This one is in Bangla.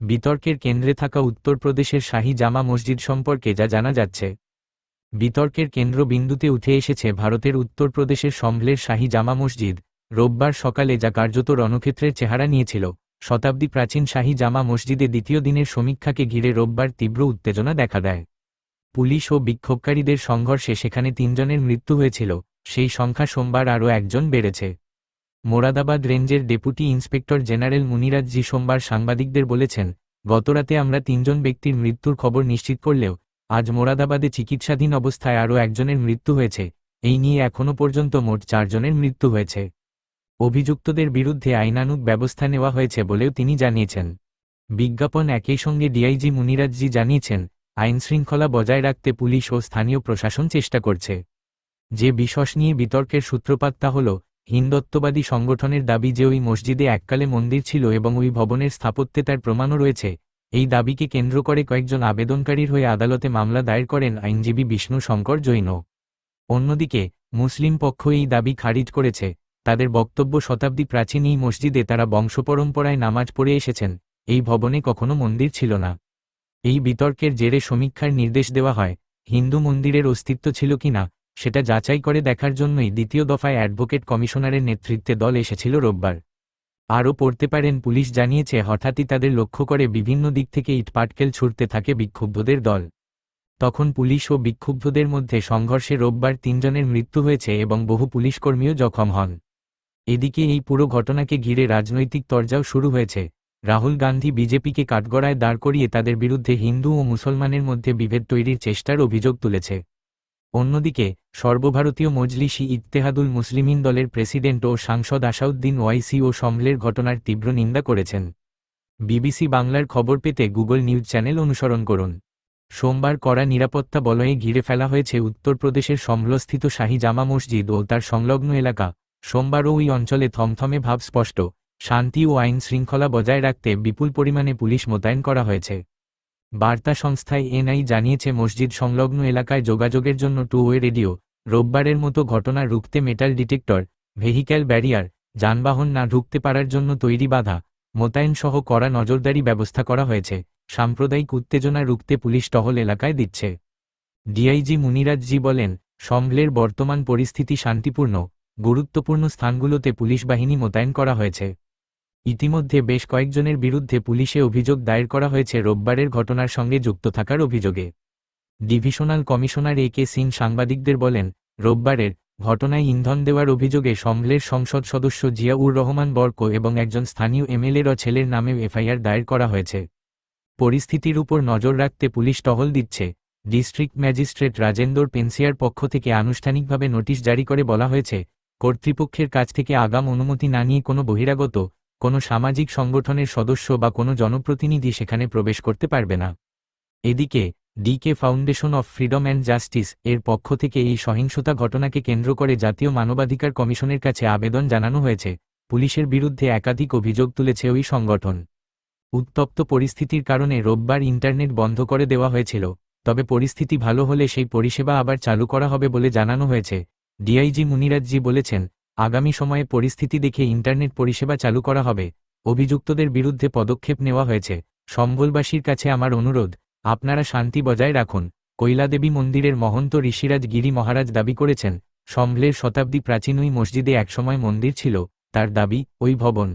বিতর্কের কেন্দ্রে থাকা উত্তরপ্রদেশের শাহী জামা মসজিদ সম্পর্কে যা জানা যাচ্ছে। বিতর্কের কেন্দ্রবিন্দুতে উঠে এসেছে ভারতের উত্তরপ্রদেশের সম্ভলের শাহী জামা মসজিদ। রোববার সকালে যা কার্যত রণক্ষেত্রের চেহারা নিয়েছিল, শতাব্দী প্রাচীন শাহী জামা মসজিদে দ্বিতীয় দিনের সমীক্ষাকে ঘিরে রোববার তীব্র উত্তেজনা দেখা দেয়। পুলিশ ও বিক্ষোভকারীদের সংঘর্ষে সেখানে তিনজনের মৃত্যু হয়েছিল, সেই সংখ্যা সোমবার আরও একজন বেড়েছে। মোরাদাবাদ রেঞ্জের deputy inspector general Muniraj ji সোমবার সাংবাদিকদের বলেছেন, গতরাতে আমরা তিনজন ব্যক্তির মৃত্যুর খবর নিশ্চিত করলেও আজ মোরাদাবাদে চিকিৎসাধীন অবস্থায় আরও একজনের মৃত্যু হয়েছে, এই নিয়ে এখনও পর্যন্ত মোট চারজনের মৃত্যু হয়েছে। অভিযুক্তদের বিরুদ্ধে আইনানুগ ব্যবস্থা নেওয়া হয়েছে বলেও তিনি জানিয়েছেন। বিজ্ঞাপন একই সঙ্গে ডিআইজি মুনিরাজজি জানিয়েছেন, আইনশৃঙ্খলা বজায় রাখতে পুলিশ ও স্থানীয় প্রশাসন চেষ্টা করছে। যে বিষয় নিয়ে বিতর্কের সূত্রপাত তা হল হিন্দত্ববাদী সংগঠনের দাবি যে ওই মসজিদে এককালে মন্দির ছিল এবং ওই ভবনের স্থাপত্যে তার প্রমাণও রয়েছে, এই দাবিকে কেন্দ্র করে কয়েকজন আবেদনকারীর হয়ে আদালতে মামলা দায়ের করেন আইনজীবী বিষ্ণু শঙ্কর জৈন। অন্যদিকে, মুসলিম পক্ষ এই দাবি খারিজ করেছে, তাদের বক্তব্য শতাব্দী প্রাচীন এই মসজিদে তারা বংশপরম্পরায় নামাজ পড়ে এসেছেন, এই ভবনে কখনো মন্দির ছিল না। এই বিতর্কের জেরে সমীক্ষার নির্দেশ দেওয়া হয়, হিন্দু মন্দিরের অস্তিত্ব ছিল কিনা সেটা যাচাই করে দেখার জন্যই দ্বিতীয় দফায় অ্যাডভোকেট কমিশনারের নেতৃত্বে দল এসেছিল রোববার। আরও পড়তে পারেন, পুলিশ জানিয়েছে, হঠাৎই তাদের লক্ষ্য করে বিভিন্ন দিক থেকে ইটপাটকেল ছুটতে থাকে বিক্ষুব্ধদের দল। তখন পুলিশ ও বিক্ষুব্ধদের মধ্যে সংঘর্ষে রোববার তিনজনের মৃত্যু হয়েছে এবং বহু পুলিশকর্মীও জখম হন। এদিকে এই পুরো ঘটনাকে ঘিরে রাজনৈতিক তরজাও শুরু হয়েছে। রাহুল গান্ধী বিজেপিকে কাঠগড়ায় দাঁড় করিয়ে তাদের বিরুদ্ধে হিন্দু ও মুসলমানের মধ্যে বিভেদ তৈরির চেষ্টার অভিযোগ তুলেছে। অন্যদিকে, সর্বভারতীয় মজলিসি ইত্তেহাদুল মুসলিমিন দলের প্রেসিডেন্ট ও সাংসদ আসাউদ্দিন ওয়াইসি ও সম্ভলের ঘটনার তীব্র নিন্দা করেছেন। বিবিসি বাংলার খবর পেতে গুগল নিউজ চ্যানেল অনুসরণ করুন। সোমবার কড়া নিরাপত্তা বলয়ে ঘিরে ফেলা হয়েছে উত্তরপ্রদেশের সম্ভলস্থিত শাহী জামা মসজিদ ও তার সংলগ্ন এলাকা। সোমবারও ওই অঞ্চলে থমথমে ভাব স্পষ্ট, শান্তি ও আইন শৃঙ্খলা বজায় রাখতে বিপুল পরিমাণে পুলিশ মোতায়েন করা হয়েছে। বার্তা সংস্থায় এনআই জানিয়েছে, মসজিদ সংলগ্ন এলাকায় যোগাযোগের জন্য টু ওয়ে রেডিও, রোববারের মতো ঘটনা রুখতে মেটাল ডিটেক্টর, ভেহিক্যাল ব্যারিয়ার, যানবাহন না ঢুকতে পারার জন্য তৈরি বাধা, মোতায়েন সহ কড়া নজরদারি ব্যবস্থা করা হয়েছে, সাম্প্রদায়িক উত্তেজনা রুখতে পুলিশ টহল এলাকায় দিচ্ছে। ডিআইজি মুনিরাজজি বলেন, সম্ভলের বর্তমান পরিস্থিতি শান্তিপূর্ণ, গুরুত্বপূর্ণ স্থানগুলোতে পুলিশ বাহিনী মোতায়েন করা হয়েছে। ইতিমধ্যে বেশ কয়েকজনের বিরুদ্ধে পুলিশে অভিযোগ দায়ের করা হয়েছে রোববারের ঘটনার সঙ্গে যুক্ত থাকার অভিযোগে। Divisional commissioner A K Singh সাংবাদিকদের বলেন, রোববারের ঘটনায় ইন্ধন দেওয়ার অভিযোগে সম্ভলের সংসদ সদস্য জিয়াউর রহমান বর্ক এবং একজন স্থানীয় এমএলএর ছেলের নামে এফআইআর দায়ের করা হয়েছে। পরিস্থিতির উপর নজর রাখতে পুলিশ টহল দিচ্ছে। ডিস্ট্রিক্ট ম্যাজিস্ট্রেট রাজেন্দর পেন্সিয়ার পক্ষ থেকে আনুষ্ঠানিকভাবে নোটিশ জারি করে বলা হয়েছে, কর্তৃপক্ষের কাছ থেকে আগাম অনুমতি না নিয়ে কোনো বহিরাগত কোনো সামাজিক সংগঠনের সদস্য বা কোনো জনপ্রতিনিধি সেখানে প্রবেশ করতে পারবে না। এদিকে DK foundation of freedom and justice এর পক্ষ থেকে এই সহিংসতা ঘটনাকে কেন্দ্র করে জাতীয় মানবাধিকার কমিশনের কাছে আবেদন জানানো হয়েছে। পুলিশের বিরুদ্ধে একাধিক অভিযোগ তুলেছে ওই সংগঠন। উত্তপ্ত পরিস্থিতির কারণে রোববার ইন্টারনেট বন্ধ করে দেওয়া হয়েছিল, তবে পরিস্থিতি ভালো হলে সেই পরিষেবা আবার চালু করা হবে বলে জানানো হয়েছে। ডিআইজি মুনিরাজজি বলেছেন আগামী সময়ে পরিস্থিতি দেখে ইন্টারনেট পরিষেবা চালু করা হবে, অভিযুক্তদের বিরুদ্ধে পদক্ষেপ নেওয়া হয়েছে। সম্বলবাসীর কাছে আমার অনুরোধ, আপনারা শান্তি বজায় রাখুন, কৈলাদেবী মন্দিরের মহন্ত ঋষিরাজ গিরি মহারাজ দাবি করেছেন, সম্ভলের শতাব্দী প্রাচীন ওই মসজিদে একসময় মন্দির ছিল, তার দাবি, ওই ভবন।